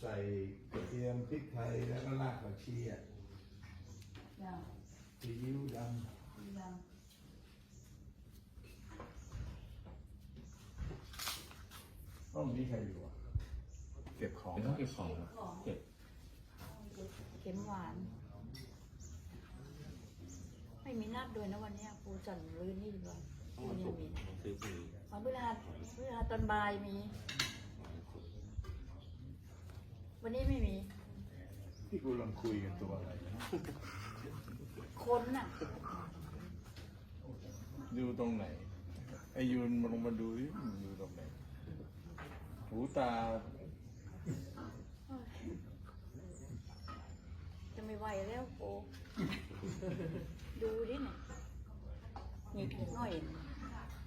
ใส่กระเทียมพริกไทยแล้วก็รากผักชีอะจ้ะซีอิ๊วดดีจังำห้องนี้ใครอยู่อะเก็บของเป็นต้องเก็บของครับเก็บเข็มหวาน ไม่มีนัดด้วยนะวันเนี้ยครูจันรื้อนี่ดีกว่าครูยังมีซื้อพรุ่งนี้วันพฤหัสพฤหัสตอนบ่ายมี วันนี้ไม่มี ที่กูกำลังคุยกันตัวอะไรนะคนน่ะ ดูตรงไหน ไอยูนมาลงมาดูดิมันดูตรงไหน หูตา จะไม่ไหวแล้วโอ้ดูดิเนี่ยหงิกหน่อย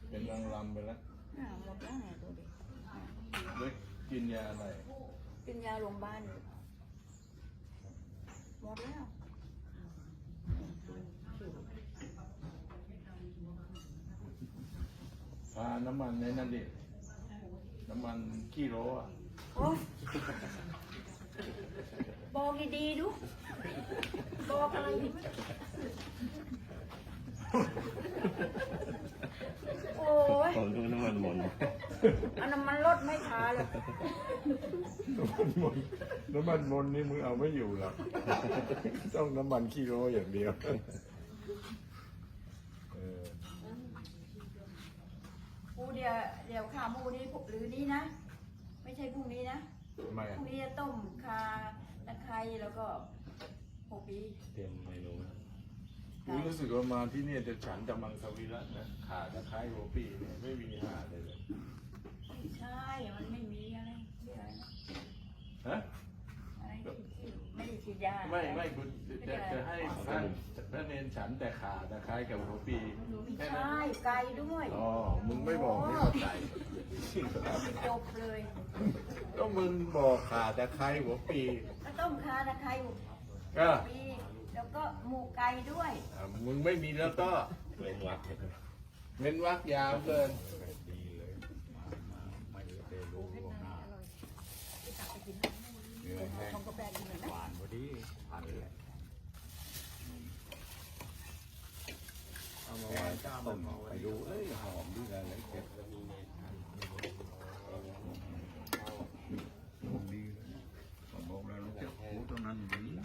เป็นนางรำไปแล้วอ่าหมดแล้วไงดูดิอ่าเล็กกินยาอะไร กินยาโรงพยาบาลอยู่หมดแล้วทาน้ำมันในนั่นดิน้ำมันกิโลอะโอ้บอกดีๆดูบอกอะไรดีไหมโอ้ย ของดูน้ำมันหมดอันน้ำมันลดไม่ช้าเลย น้ำมันมนน้ำมันมนนี่มึงเอาไม่อยู่หรอกต้องน้ำมันกิโลอย่างเดียว เออกูเดี๋ยวเดี๋ยวขาหมูนี่หรือนี่นะ ไม่ใช่พรุ่งนี้นะทำไมพอะรุ่งนี้จะต้มคาตะไคร้แล้วก็หกปีเตรียมเมนูนะกูรู้สึกว่ามาที่เนี่ยจะฉันจะมังสวิรัตนะขาตะไคร้หัวปีเนี่ยไม่มีหาเลยเลยไม่ใช่ มันไม่มีอะไรเรียกอะไรนะ ฮะอะไรที่ไม่ได้ฉีดยาไม่ไม่กูจะจะให้พระพระเนนฉันแต่ขาตะไคร้กับหัวปีไม่แค่นั้นใช่ไก่ด้วยอ๋อมึงไม่บอกไม่เข้าใจจบเลยก็มึงบอกขาตะไคร้หัวปีก็ต้มคาตะไคร้หกก็ปีแล้วก็หมูไก่ด้วยอะมึงไม่มีแล้วก็เว้นวักเว้นวักยาวเกิน ชงกาแห้งหวานพอดีทานเลยเอามาไว้ต้มไปดูเอ้ยหอมดีอะไรเก็บ ดีเลยผมบอกแล้วลูกเจ้าหูตรงนั้นอย่างนี้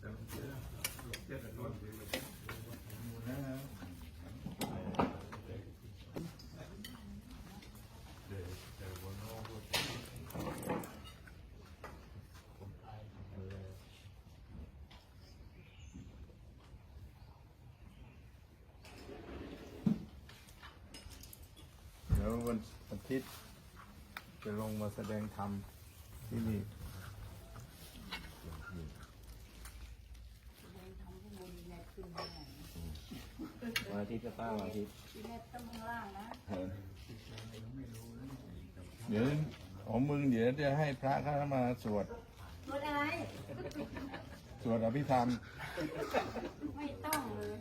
เดี๋ ยววันอาทิตย์จะลงมาแสดงธรรมที่นี่วันอาทิตย์ก็ป้าวันอาทิตย์ทีแรกต้มข้างล่างนะเดี๋ยวของมึงเดี๋ยวจะให้พระเข้ามาสวดรสอะไร สวดอภิธรรม ไม่ต้องเลย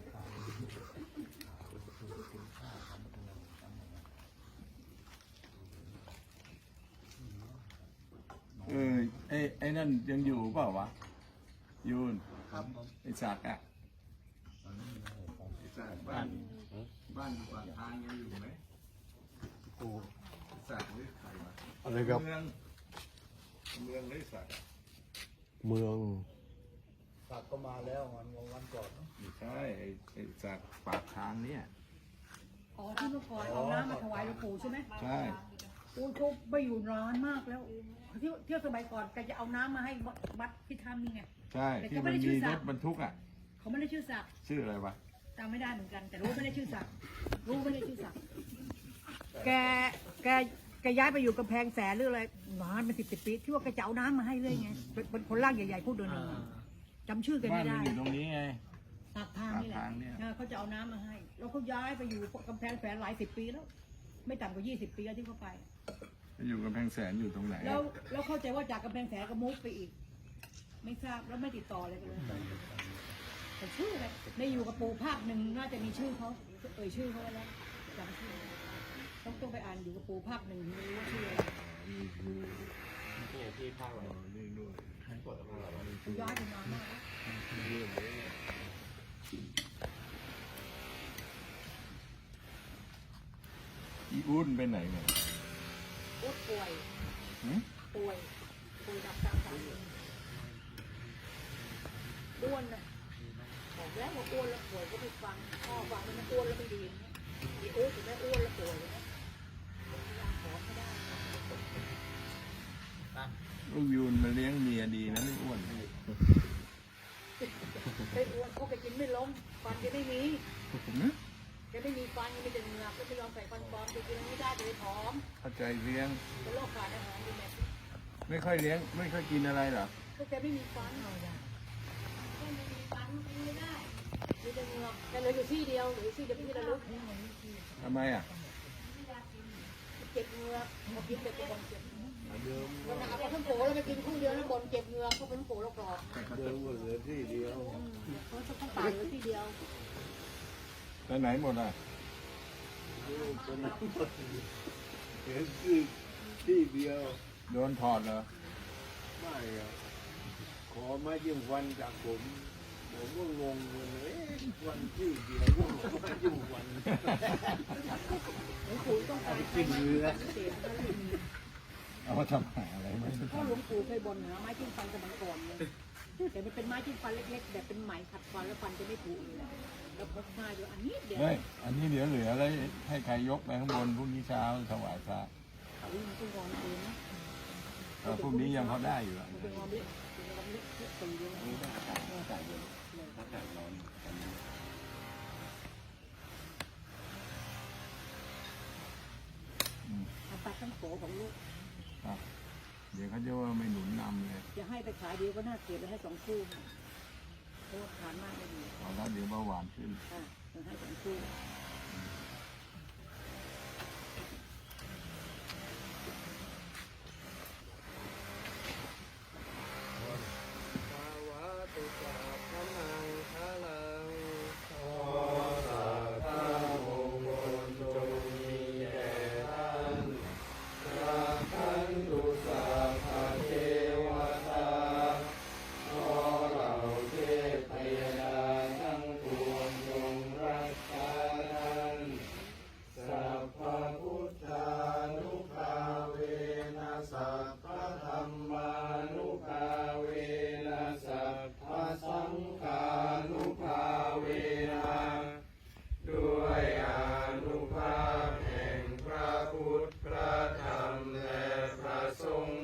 เออไอ้ไอ้นั่นยังอยู่เปล่าวะยูนครับไอ้ศักดิ์อะไอ้ศักดิ์บ้านบ้านปากทางยังอยู่ไหมกูศักดิ์หรือใครวะอะไรครับ เมืองเมืองหรือศักดิ์อะเมืองไม่ใช่ไอ้ไอ้ศักดิ์ปากทางเนี่ยอ๋อที่เมื่อก่อนเอาน้ำมาถวายหลวงปู่ใช่ไหมใช่ โอ้เขาไปอยู่ร้านมากแล้ว เที่ยวเที่ยวสมัยก่อนแกจะเอาน้ำมาให้วัดพิธามนี่ไง ใช่แต่ที่ก็ไม่มันได้ชื่มีอศัรกดิ์ถบรรทุกอะ เขาไม่ได้ชื่อศักดิ์ชื่ออะไรวะจำไม่ได้เหมือนกัน แต่รู้ไม่ได้ชื่อศักดิ์รู้ไม่ได้ชื่อศักดิ์แกแกแกย้ายไปอยู่กำแพงแสนหรืออะไรนานเป็นสิบสิบปีที่ว่าแกจะเอาน้ำมาให้เลยไงเป็นเป็นคนร่างใหญ่ๆพูดเดินๆอะจำชื่อแกบ้าไม่นมัได้ นอยู่ตรงนี้ไง ปากทางนี่แหละปากทางเนี่ย เออเขาจะเอาน้ำมาให้ แล้วเขาย้ายไปอยู่กำแพงแสนหลายสิบปีแล้ว ไม่ต่ำกว่ายี่สิบปีแล้วที่เขาไป อยู่กับแพงแสนอยู่ตรงไหนแล้วแล้วเข้าใจว่าจากกำแพงแสนก็มุกไปอีก ไม่ทราบแล้วไม่ติดต่ออะไรกันเลยแต่ชื่ออะไรในอยู่กับปู่ภาคหนึ่งน่าจะมีชื่อเขาเอ่ยชื่อเขาไว้แล้วจำชื่อต้องต้องไปอ่านอยู่กับปูภาคหนึ่งไม่รู้ว่าชื่ออะไรนี่คือนี่ที่ภาคอ๋เราอนี่ด้วยปวดภาคเราเขาย้ายไปนานมากแล้วเรื่องนี้อีอุ้นไปไหนเนี่ย พูดป่วย หืมป่วย ป่วยดับกลางสายอ้วนน่ะบอกแล้วว่าอ้วนแล้วป่วยก็ไม่ฟังพ่อฟังมันอ้วนแล้วไม่ดีเนี่ยอีโอ้ถึงได้อ้วนแล้วป่วยเลยนะพยายามผอมไม่ได้ลูกยูนมาเลี้ยงเมียดีนะไม่อ้วนไอ้อ้วนเขาไปกินไม่ลงฟันจะไม่มีหืม จะไม่มีฟันยังไม่จะเหงือกก็ไม่ยอมใส่ฟันปลอมจะกินไม่ได้จะไปผอมเข้าใจเลี้ยง เป็นโรคขาดอาหารดูแบบไม่ค่อยเลี้ยง ไม่ค่อยกินอะไรหรอก็แกไม่มีฟันไม่มีฟันกินไม่ได้มีแต่เหงือกแต่เหลืออยู่ที่เดียวเหลือที่เดียวพี่ระลึกทำไมอะเจ็บเหงือกพอกินเสร็จก็บ่นเจ็บวันหนาพอทั้งโผล่แล้วไปกินคู่เดียวแล้วบ่นเจ็บเหงือกเพราะเป็นโผล่แล้วกรอบเดิมก็เหลือที่เดียวเพราะต้องตายเหลือที่เดียว ไปไหนหมดอะลูกเป็นเห็นที่ที่เดียวโดนถอดเหรอ ไม่อะขอไม้จิ้มฟันจากผม ผมก็งงเลยเอ๊ะวันที่เดียวก็ไม้จิ้มฟันหลวงปู่ต้องการกินเนื้อเสียทั้งนั้นเอามาทำหาอะไรไม่ได้เพราะหลวงปู่เคยบ่นหาไม้จิ้มฟันสมัยก่อนเลยแต่มันเป็นไม้จิ้มฟันเล็กๆแบบเป็นไหมขัดฟันแล้วฟันจะไม่ผุเลย แล้วพกมาอยู่อันนี้เดียวเฮ้ยอันนี้เดี๋ยวเหลือแล้วให้ใครยกไปข้างบนพรุ่งนี้เช้าถวายพระอุ้ยมันต้องวางเองนะเออพรุ่งนี้ยังพอได้อยู่อะมันเป็นความเล็กเป็นความเล็กเล็กตีเดียวนะอากาศร้อนอืมเอาตัดทั้งโผของลูกครับเดี๋ยวเขาจะว่าไม่หนุนนำเลย จะให้ไปขายเดียวก็น่าเกลียดเลยให้สองคู่ค่ะเพราะว่าทานมากไม่ดีเอา แล้วเดี๋ยวเบาหวานขึ้นค่ะจะให้สอง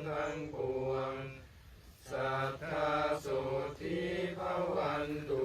ทั้งปวง สัทธาโสธิภวันตุ